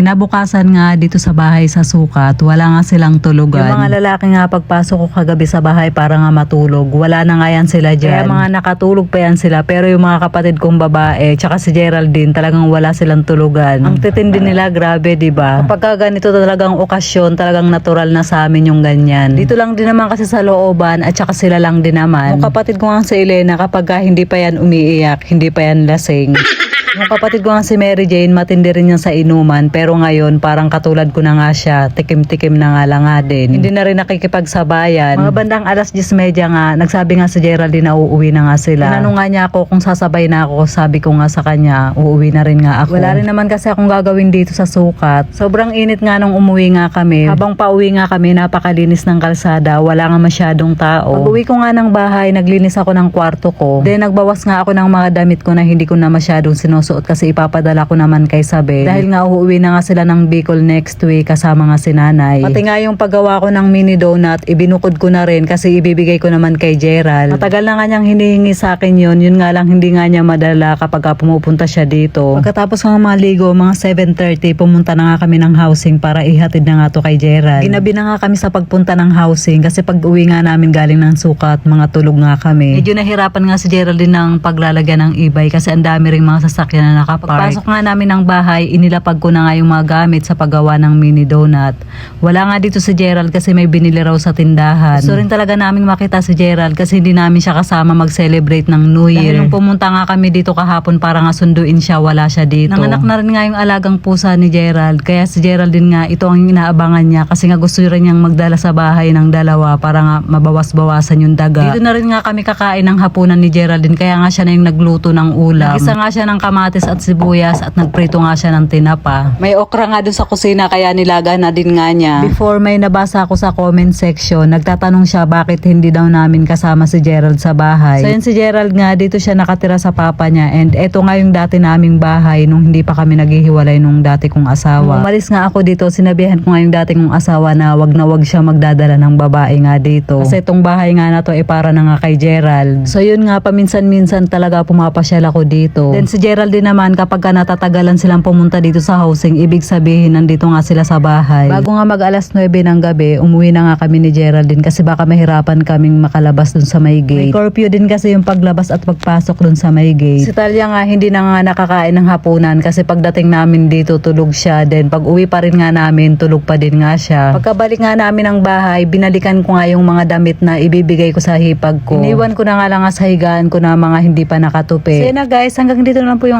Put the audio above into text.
Kinabukasan nga dito sa bahay sa sukat, wala nga silang tulugan. Yung mga lalaki nga pagpasok ko kagabi sa bahay para nga matulog, wala na nga yan sila dyan. Kaya mga nakatulog pa yan sila, pero yung mga kapatid kong babae, tsaka si Geraldine, talagang wala silang tulugan. Ang titindi nila, grabe, di ba? Kapag ganito talagang okasyon, talagang natural na sa amin yung ganyan. Dito lang din naman kasi sa looban, at tsaka sila lang din naman. Yung kapatid ko nga si Elena, kapag ka hindi pa yan umiiyak, hindi pa yan lasing. Yung kapatid ko nga si Mary Jane, matindi rin yan sa inuman. Pero ngayon, parang katulad ko na nga siya, tikim-tikim na nga lang nga din. Hindi na rin nakikipagsabayan. Mga bandang alas 10.30 nga, nagsabi nga si Geraldine na uuwi na nga sila. Tinanong nga niya ako kung sasabay na ako. Sabi ko nga sa kanya, uuwi na rin nga ako. Wala rin naman kasi akong gagawin dito sa sukat. Sobrang init nga nung umuwi nga kami. Habang pauwi nga kami, napakalinis ng kalsada. Wala nga masyadong tao. Pag uwi ko nga ng bahay, naglinis ako ng kwarto ko. Then nagbawas nga ako ng mga damit ko na hindi ko na masyadong sinusuot kasi ipapadala ko naman kay Sabe. Dahil nga uuwi na nga sila ng Bicol next week kasama nga si nanay. Pati nga yung paggawa ko ng mini donut, ibinukod ko na rin kasi ibibigay ko naman kay Gerald. Matagal na nga niyang hinihingi sa akin yun. Yun nga lang hindi nga niya madala kapag ka pumupunta siya dito. Pagkatapos nga maligo, mga 7.30, pumunta na nga kami ng housing para ihatid na nga to kay Gerald. Ginabi na nga kami sa pagpunta ng housing kasi pag uwi nga namin galing ng sukat, mga tulog nga kami. Medyo nahirapan nga si Gerald din ng paglalagyan ng e-bike kasi ang dami ring mga sasakyan na nakapark. Pagpasok nga namin ng bahay, inilapag ko na nga yung mga gamit sa paggawa ng mini donut. Wala nga dito si Gerald kasi may binili raw sa tindahan. Gusto rin talaga namin makita si Gerald kasi hindi namin siya kasama mag-celebrate ng New Year. Dahil nung pumunta nga kami dito kahapon para nga sunduin siya, wala siya dito. Nanganak na rin nga yung alagang pusa ni Gerald. Kaya si Gerald din nga, ito ang inaabangan niya kasi nga gusto rin niyang magdala sa bahay ng dalawa para nga mabawas-bawasan yung daga. Dito na rin nga kami kakain ng hapunan ni Geraldine kaya nga siya na yung nagluto ng ulam. Nagisa nga siya ng kamatis at sibuyas at nagprito nga siya ng tinapa. May okra nga dun sa kusina kaya nilaga na din nga niya. Before may nabasa ako sa comment section, nagtatanong siya bakit hindi daw namin kasama si Gerald sa bahay. So yun si Gerald nga, dito siya nakatira sa papa niya and eto nga yung dati naming bahay nung hindi pa kami naghihiwalay nung dati kong asawa. Umalis nga ako dito, sinabihan ko nga yung dati kong asawa na wag na wag siya magdadala ng babae nga dito. Kasi itong bahay nga na to ay para na nga kay Gerald. So yun nga, paminsan-minsan talaga pumapasyal ako dito. Then si Gerald din naman kapag ka natatagalan silang pumunta dito sa housing, ibig sabihin nandito nga sila sa bahay. Bago nga mag alas 9 ng gabi, umuwi na nga kami ni Geraldine kasi baka mahirapan kaming makalabas dun sa may gate. May curfew din kasi yung paglabas at pagpasok dun sa may gate. Si Talia nga hindi na nga nakakain ng hapunan kasi pagdating namin dito tulog siya. Then pag uwi pa rin nga namin, tulog pa din nga siya. Pagkabalik nga namin ng bahay, binalikan ko nga yung mga damit na ibibigay ko sa hipag ko. Iniwan ko na nga lang nga sa higaan ko na mga hindi pa nakatupi. So na guys, hanggang dito na lang po yung